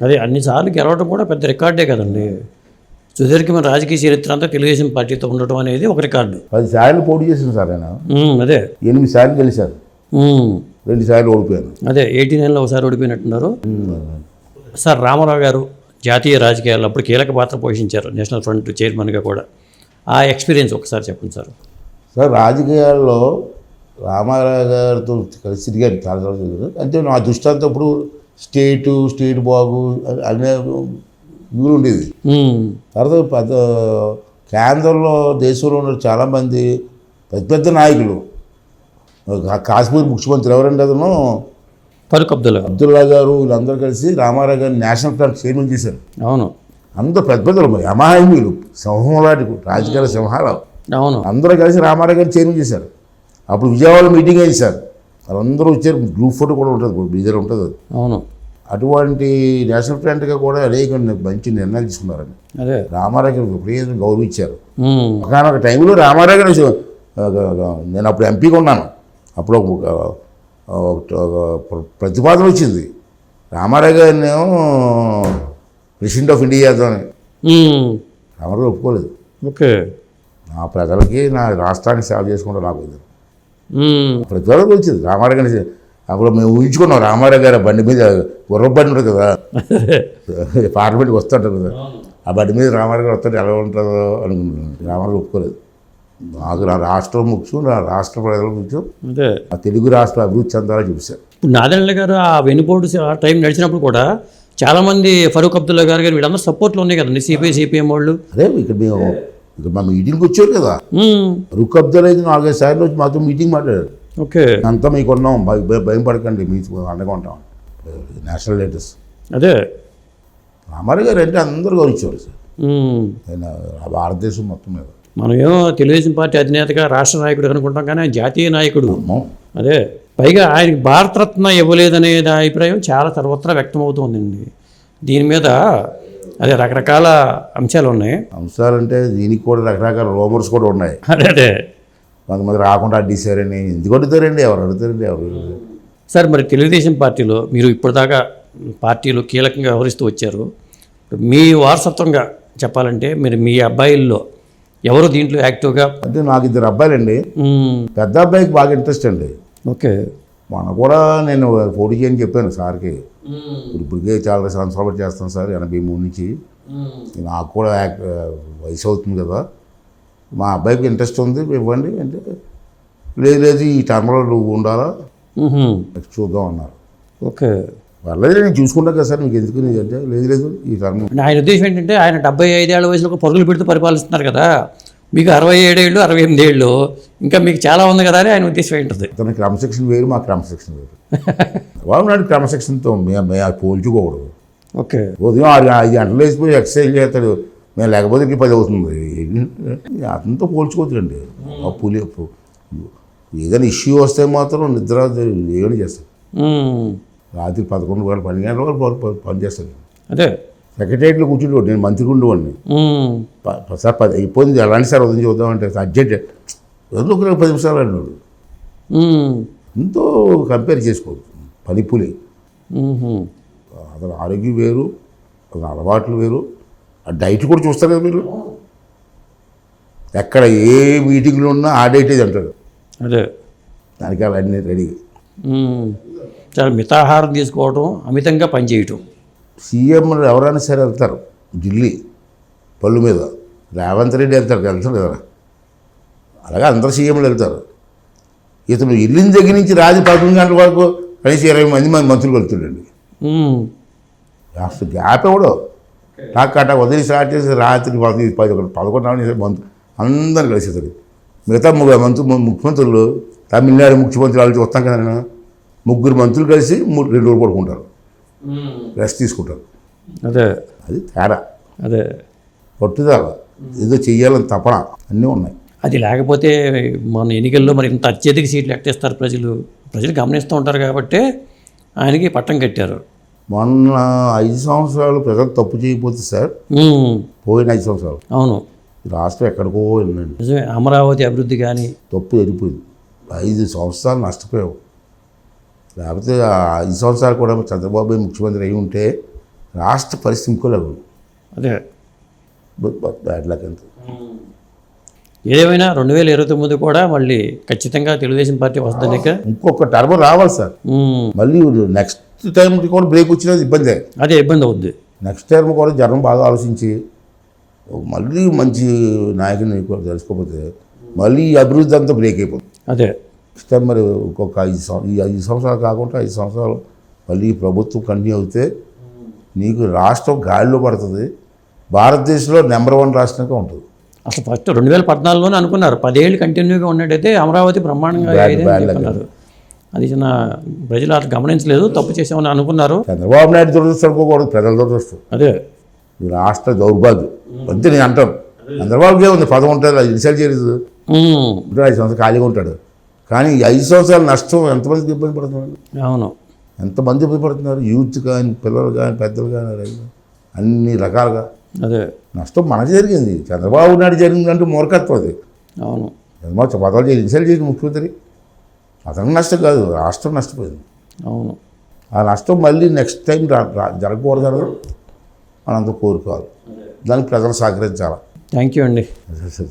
అదే అన్నిసార్లు గెలవడం కూడా పెద్ద రికార్డే కదండి. సుదీర్ఘమైన రాజకీయ చరిత్ర అంతా తెలుగుదేశం పార్టీతో ఉండటం అనేది ఒక రికార్డు. పది సార్లు పోటీ చేసింది సార్ ఆయన. అదే. ఎనిమిది సార్లు గెలిచారు. రెండు సార్లు ఓడిపోయాను అదే ఎయిటీ నైన్లో ఒకసారి ఓడిపోయినట్టున్నారు. సార్ రామారావు గారు జాతీయ రాజకీయాల్లో అప్పుడు కీలక పాత్ర పోషించారు నేషనల్ ఫ్రంట్ చైర్మన్గా కూడా. ఆ ఎక్స్పీరియన్స్ ఒకసారి చెప్పండి సార్. సార్ రాజకీయాల్లో రామారావు గారితో కలిసి తిరిగాను చాలాసార్లు తిరిగాను అంటే నా దృష్టి అంతా ఇప్పుడు స్టేటు స్టేట్ బాగు అనే ఇవి ఉండేది. తర్వాత పెద్ద కేంద్రంలో దేశంలో ఉన్న చాలామంది పెద్ద పెద్ద నాయకులు. కాశ్మీర్ ముఖ్యమంత్రి ఎవరంటే అతను? ఫరూక్ అబ్దుల్లా. గారు అబ్దుల్లా గారు వీళ్ళందరూ కలిసి రామారావు గారిని నేషనల్ ఫ్రంట్ చైర్మన్ చేశారు. అవును. అందరూ పెద్ద పెద్దలు యమాహిమీలు సింహం లాంటి రాజకీయ సింహాలు. అవును. అందరూ కలిసి రామారావు గారిని చైర్మన్ చేశారు. అప్పుడు విజయవాడలో మీటింగ్ అయింది సార్. వాళ్ళందరూ వచ్చారు గ్రూప్ ఫోటో కూడా ఉంటుంది. బీజర్ ఉంటుంది అది. అవును. అటువంటి నేషనల్ ఫ్రంట్గా కూడా అనేక మంచి నిర్ణయాలు తీసుకున్నారండి. అదే. రామారావు విపరీతంగా గౌరవించారు. ఉమ్, ఒకనొక టైంలో రామారావు గారు నేను అప్పుడు ఎంపీగా ఉన్నాను. అప్పుడు ఒక ఒక- ఒక ప్ర- ప్రతిపాదన వచ్చింది. రామారావు గారిని ప్రెసిడెంట్ ఆఫ్ ఇండియా చేద్దామని. రామారావు గారు ఒప్పుకోలేదు. ఓకే. నా ప్రజలకి నా రాష్ట్రానికి సేవ చేసుకుంటా నాకు ఉమ్, ప్రతిపాదన వచ్చింది. రామారావు గారిని అప్పుడు మేము ఊహించుకున్నాం. రామారావు గారు బండి మీద గుర్ర బండి ఉంటుంది కదా పార్లమెంట్కి వస్తుంటారు కదా. ఆ బండి మీద రామారావు గారు వస్తుంటే ఎలా ఉంటుందో అనుకున్నాను రామారావు ఒప్పుకోలేదు. నాకు నా రాష్ట్రం ముఖ్యం నా రాష్ట్ర ప్రజల ముఖ్యం ఆ తెలుగు రాష్ట్ర అభివృద్ధి చెందాలని చూశారు ఇప్పుడు నాదెండ్ల గారు ఆ వెనుపోటు ఆ టైం నడిచినప్పుడు కూడా చాలామంది ఫరూక్ అబ్దుల్లా గారు గారు వీళ్ళందరూ సపోర్ట్లో ఉన్నాయి కదండి సిపిఐ సిపిఎం వాళ్ళు. అదే ఇక్కడ మేము ఇక్కడ మా మీటింగ్కి వచ్చారు కదా. రుక్ అబ్దుల్ అయితే నాలుగైదు సార్లు వచ్చి మాతో మీటింగ్ మాట్లాడారు. ఓకే. అంతా మీకు ఉన్నాం. భయ- పడకండి మీకు అండగా ఉంటాం. నేషనల్ లీడర్స్ అదే. రామారావు గారు అంటే అందరూ గౌరవించేవారు సార్. భారతదేశం మొత్తం మీద. మనం ఏమో తెలుగుదేశం పార్టీ అధినేతగా రాష్ట్ర నాయకుడు అనుకుంటాం కానీ ఆయన జాతీయ నాయకుడు. అదే. పైగా ఆయనకి భారతరత్న ఇవ్వలేదనే అభిప్రాయం చాలా సర్వత్రా వ్యక్తమవుతోందండి. దీని మీద అదే రకరకాల అంశాలు ఉన్నాయి. అంశాలంటే దీనికి కూడా రకరకాల రోమర్స్ కూడా ఉన్నాయి. అదే అదే. కొంతమంది రాకుండా అడ్డీసారని ఎందుకు అడుగుతారండి ఎవరు అడుగుతారండి? ఎవరు సార్ మరి తెలుగుదేశం పార్టీలో మీరు ఇప్పటిదాకా పార్టీలో కీలకంగా వ్యవహరిస్తూ వచ్చారు. మీ వారసత్వంగా చెప్పాలంటే మీరు మీ అబ్బాయిల్లో ఎవరు దీంట్లో యాక్టివ్గా? అంటే నాకు ఇద్దరు అబ్బాయిలండి. పెద్ద అబ్బాయికి బాగా ఇంట్రెస్ట్ అండి. ఓకే. మొన్న కూడా నేను పోటీ చేయని చెప్పాను సార్కి. ఇప్పటికే చాలా సంవత్సరాలు చేస్తాను సార్ ఎనభై మూడు నుంచి. నాకు కూడా వయసు అవుతుంది కదా. మా అబ్బాయికి ఇంట్రెస్ట్ ఉంది ఇవ్వండి అంటే లేదు లేదు ఈ టర్మ్లో నువ్వు ఉండాలా. నెక్స్ట్ చూద్దాం అన్నారు. ఓకే. పర్లేదు నేను చూసుకుంటా కదా సార్ మీకు ఎందుకు అంటే లేదు లేదు ఈ టర్మ్ ఆయన ఉద్దేశం ఏంటంటే ఆయన డెబ్బై ఐదేళ్ళ వయసులో పరుగులు పెడుతూ పరిపాలిస్తున్నారు కదా. మీకు అరవై ఏడేళ్ళు అరవై ఎనిమిది ఏళ్ళు ఇంకా మీకు చాలా ఉంది కదా అని ఆయన ఉద్దేశం ఏంటది అతని క్రమశిక్షణ వేరు మా క్రమశిక్షణ వేరు. వాళ్ళు నాడు క్రమశిక్షణతో మేము పోల్చుకోకూడదు. ఓకే. ఉదయం ఆరు ఐదు గంటలు వేసిపోయి ఎక్సర్సైజ్ చేస్తాడు. మేము లేకపోతే ఇంక పది అవుతుంది. అతనితో పోల్చుకోవద్దండి ఆ పులి ఏదైనా ఇష్యూ వస్తే మాత్రం నిద్ర ఏమైనా చేస్తాడు. రాత్రి పదకొండు గంటలు పన్నెండు గంటల వరకు పని చేస్తాడు. అదే. సెక్రటరియట్లో కూర్చుంటేవాడు నేను మంత్రి ఉండేవాడిని. సార్ పది అయిపోయింది ఎలాంటి సార్ ఉదయం చూద్దామంటే అర్జెంట్. ఏదో ఒక పది నిమిషాలు అన్నాడు. ఎంతో కంపేర్ చేసుకోదు పని పులి. మ్మ్హ. అతని ఆరోగ్యం వేరు అతని అలవాట్లు వేరు. ఆ డైట్ కూడా చూస్తారు కదా మీరు? ఎక్కడ ఏ మీటింగ్లో ఉన్నా ఆ డైట్ ఇది అంటాడు అదే. దానికి అలా అన్నీ రెడీ. చాలా మితాహారం తీసుకోవడం అమితంగా పనిచేయటం. సీఎం ఎవరైనా సరే వెళ్తారు. ఢిల్లీ పళ్ళు మీద. రేవంత్ రెడ్డి వెళ్తారు. వెళ్తారు కదా. అలాగే అందరు సీఎంలు వెళ్తారు. ఇతను వెళ్ళిన దగ్గర నుంచి రాత్రి పదకొండు గంటల వరకు కనీసం ఇరవై మంది మంది మంత్రులు వెళ్తుండండి. అసలు గ్యాప్ ఎవడో. నాకు అట్ట ఉదయం స్టార్ట్ చేసి రాత్రి పది పదకొండు నాలుగు మంత్ అందరం కలిసేస్తారు మిగతా ముగ్గురు మంత్రి ముఖ్యమంత్రులు తమిళనాడు ముఖ్యమంత్రి వాళ్ళు చూస్తాం కదా ముగ్గురు మంత్రులు కలిసి మూడు రెండు రోజులు పడుకుంటారు. రెస్ట్ తీసుకుంటారు అదే. అది తేడా. అదే. పట్టుదల ఏదో చెయ్యాలని తపన. అన్నీ ఉన్నాయి. అది లేకపోతే మన ఎన్నికల్లో మరి ఇంత అత్యధిక సీట్లు ఎట్టేస్తారు ప్రజలు. ప్రజలు గమనిస్తూ ఉంటారు కాబట్టి ఆయనకి పట్టం కట్టారు. మొన్న ఐదు సంవత్సరాలు ప్రజలు తప్పు చేయకపోతే సార్. పోయిన ఐదు సంవత్సరాలు. అవును. రాష్ట్రం ఎక్కడికో వెళ్ళండి నిజమే. అమరావతి అభివృద్ధి కానీ తప్పు వెళ్ళిపోయింది ఐదు సంవత్సరాలు నష్టపోయావు లేకపోతే ఐదు సంవత్సరాలు కూడా చంద్రబాబు ముఖ్యమంత్రి అయి ఉంటే రాష్ట్ర పరిస్థితి ఇంకోలాగా ఉంది అదే. బ్యాడ్ లక్ అంతే. ఏదేమైనా రెండు వేల ఇరవై తొమ్మిది కూడా మళ్ళీ ఖచ్చితంగా తెలుగుదేశం పార్టీ వస్తుంది ఇక ఇంకొక టర్మ్ రావాలి సార్. మళ్ళీ నెక్స్ట్ టైంకి కూడా బ్రేక్ వచ్చినది ఇబ్బందే. అదే ఇబ్బంది అవుద్ది. నెక్స్ట్ టైం కూడా జనం బాగా ఆలోచించి మళ్ళీ మంచి నాయకుని తెలుసుకోకపోతే మళ్ళీ ఈ అభివృద్ధి అంతా బ్రేక్ అయిపోతుంది అదే. నెక్స్ట్ టైం మరి ఇంకొక ఐదు సంవత్సరాలు ఈ ఐదు సంవత్సరాలు కాకుండా ఐదు సంవత్సరాలు మళ్ళీ ప్రభుత్వం కంటిన్యూ అవుతే నీకు రాష్ట్రం గాలిలో పడుతుంది. భారతదేశంలో నెంబర్ వన్ రాష్ట్రంగా ఉంటుంది. అసలు ఫస్ట్ రెండు వేల పద్నాలుగులోనే అనుకున్నారు. పదేళ్ళు కంటిన్యూగా ఉన్నట్టయితే అమరావతి బ్రహ్మాండంగా అది చిన్న ప్రజలు అట్లా గమనించలేదు తప్పు చేసామని అనుకున్నారు. చంద్రబాబు నాయుడు దురదృష్టం అనుకోకూడదు ప్రజల దురదృష్టం. అదే. రాష్ట్ర దౌర్భాగ్యం. అంతే నేను అంటాను. చంద్రబాబుకే ఉంది పదం ఉంటుంది అది ఇన్సల్ట్ చేయలేదు. ఐదు సంవత్సరాలు ఖాళీగా ఉంటాడు. కానీ ఐదు సంవత్సరాల నష్టం ఎంతమందికి ఇబ్బంది పడుతున్నాడు అవును. ఎంతమంది ఇబ్బంది పడుతున్నారు? యూత్ కానీ పిల్లలు కానీ పెద్దలు కానీ రైతులు అన్ని రకాలుగా. అదే. నష్టం మనకు జరిగింది. చంద్రబాబు నాయుడు జరిగిందంటే మూర్ఖత్వం అది. అవును. చంద్రబాబు పదవులు చేసి ఇన్సల్ట్ చేసి ముఖ్యమంత్రి. అతనికి నష్టం కాదు రాష్ట్రం నష్టపోయింది. అవును. ఆ నష్టం మళ్ళీ నెక్స్ట్ టైం జరగకూడదని మనంతా కోరుకోవాలి. దానికి ప్రజలు సహకరించాలి? థ్యాంక్ యూ అండి. సరే, సరే.